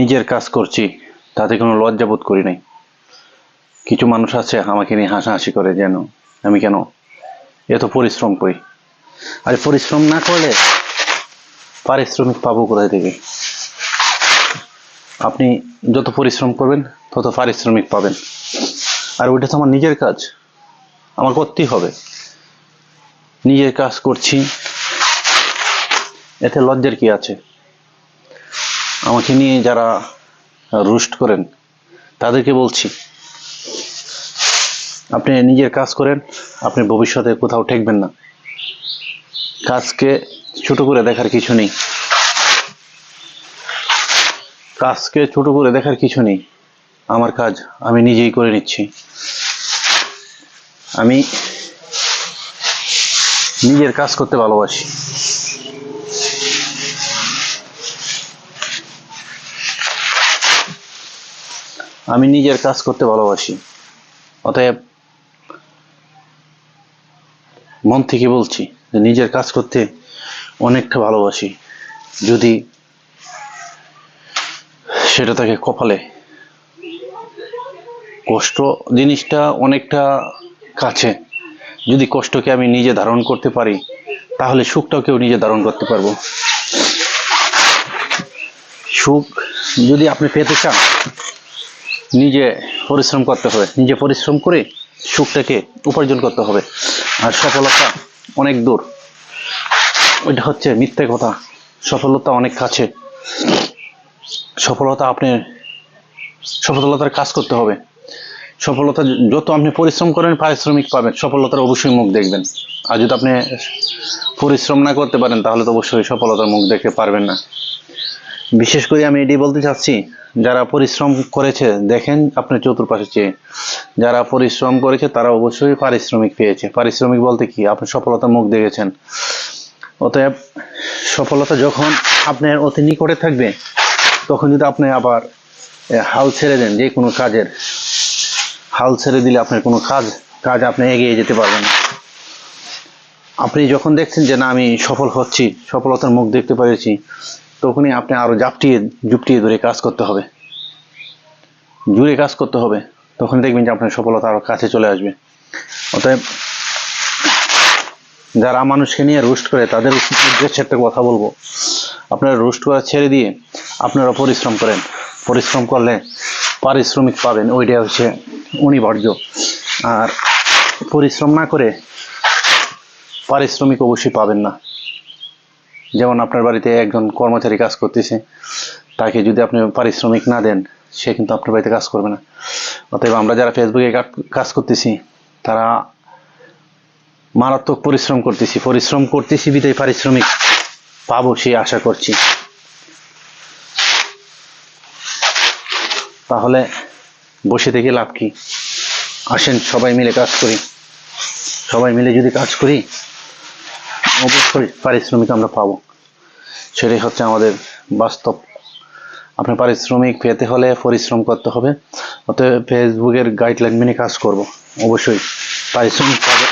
নিজের কাজ করছি, তাতে কোনো লজ্জা বোধ করি নাই। কিছু মানুষ আছে, আমাকে নিয়ে হাসাহাসি করে যেন আমি কেন এত পরিশ্রম করি। আর পরিশ্রম না করলে পারিশ্রমিক পাবো কোথায় থেকে? আপনি যত পরিশ্রম করবেন, তত পারিশ্রমিক পাবেন। আর ওইটা তো আমার নিজের কাজ। আমার করতেই হবে। নিজের কাজ করছি, এতে লজ্জার কি আছে? আমাকে নিয়ে যারা রুস্ট করেন, তাদেরকে বলছি, আপনি নিজের কাজ করেন, আপনি ভবিষ্যতে কোথাও ঠেকবেন না। কাজকে ছোট করে দেখার কিছু নেই। কাজকে ছোট করে দেখার কিছু নেই। আমার কাজ আমি নিজেই করে নিচ্ছি। আমি নিজের কাজ করতে ভালোবাসি। আমি নিজের কাজ করতে ভালোবাসি। অতএব মন থেকে বলছি যে নিজের কাজ করতে অনেকটা ভালোবাসি। যদি সেটা তাকে কপালে কষ্ট জিনিসটা অনেকটা কাছে, যদি কষ্টকে আমি নিজে ধারণ করতে পারি, তাহলে সুখটাও কেউ নিজে ধারণ করতে পারব। সুখ যদি আপনি পেতে চান নিজে পরিশ্রম করতে হবে। নিজে পরিশ্রম করে সুখটাকে উপার্জন করতে হবে। আর সফলতা অনেক দূর। ওইটা হচ্ছে মিথ্যে কথা। সফলতা অনেক কাছে। সফলতা আপনি, সফলতার কাজ করতে হবে। সফলতা যত আপনি পরিশ্রম করেন, পারিশ্রমিক পাবেন, সফলতার অবশ্যই মুখ দেখবেন। আর যদি আপনি পরিশ্রম না করতে পারেন, তাহলে তো অবশ্যই সফলতার মুখ দেখতে পারবেন না। বিশেষ করে আমি এটি বলতে চাচ্ছি, যারা পরিশ্রম করেছে, দেখেন আপনার চতুর্পাশে চেয়ে যারা পরিশ্রম করেছে, তারা অবশ্যই পারিশ্রমিক পেয়েছে। পারিশ্রমিক বলতে কি? আপনি সফলতার মুখ দেখেছেন। অতএব সফলতা যখন আপনার অতি নিকটে থাকবে, তখন যদি আপনি আবার হাল ছেড়ে দেন যে কোনো কাজের, হাল ছেড়ে দিলে আপনার কোনো কাজ কাজ আপনি এগিয়ে যেতে পারবেন আপনি যখন দেখছেন যে না, আমি সফল হচ্ছি, সফলতার মুখ দেখতে পেরেছি তখনই আপনি আরও জাপটিয়ে জুপটিয়ে ধরে কাজ করতে হবে। জুড়ে কাজ করতে হবে। তখন দেখবেন যে আপনার সফলতা আরও কাছে চলে আসবে। অতএব যারা মানুষকে নিয়ে রোস্ট করে, তাদের উদ্দেশ্যে একটা কথা বলব। আপনারা রোস্ট করা ছেড়ে দিয়ে আপনারা পরিশ্রম করেন। পরিশ্রম করলে পারিশ্রমিক পাবেন। ওইটা হচ্ছে অনিবার্য। আর পরিশ্রম না করে পারিশ্রমিক অবশ্যই পাবেন না। যেমন আপনার বাড়িতে একজন কর্মচারী কাজ করতেছে, তাকে যদি আপনি পারিশ্রমিক না দেন, সে কিন্তু আপনার বাড়িতে কাজ করবে না। অতএব আমরা যারা ফেসবুকে কাজ করতেছি, তারা মারাত্মক পরিশ্রম করতেছি। পরিশ্রম করতেছি বিদায় পারিশ্রমিক পাবো সেই আশা করছি। তাহলে বসে থেকে লাভ কি? আসেন সবাই মিলে কাজ করি। সবাই মিলে যদি কাজ করি অবশ্যই পারিশ্রমিক আমরা পাবো। সেটাই হচ্ছে আমাদের বাস্তব। আপনি পারিশ্রমিক পেতে হলে পরিশ্রম করতে হবে। অতএব ফেসবুকের গাইডলাইন মেনে কাজ করব। অবশ্যই পারিশ্রমিক পাবে।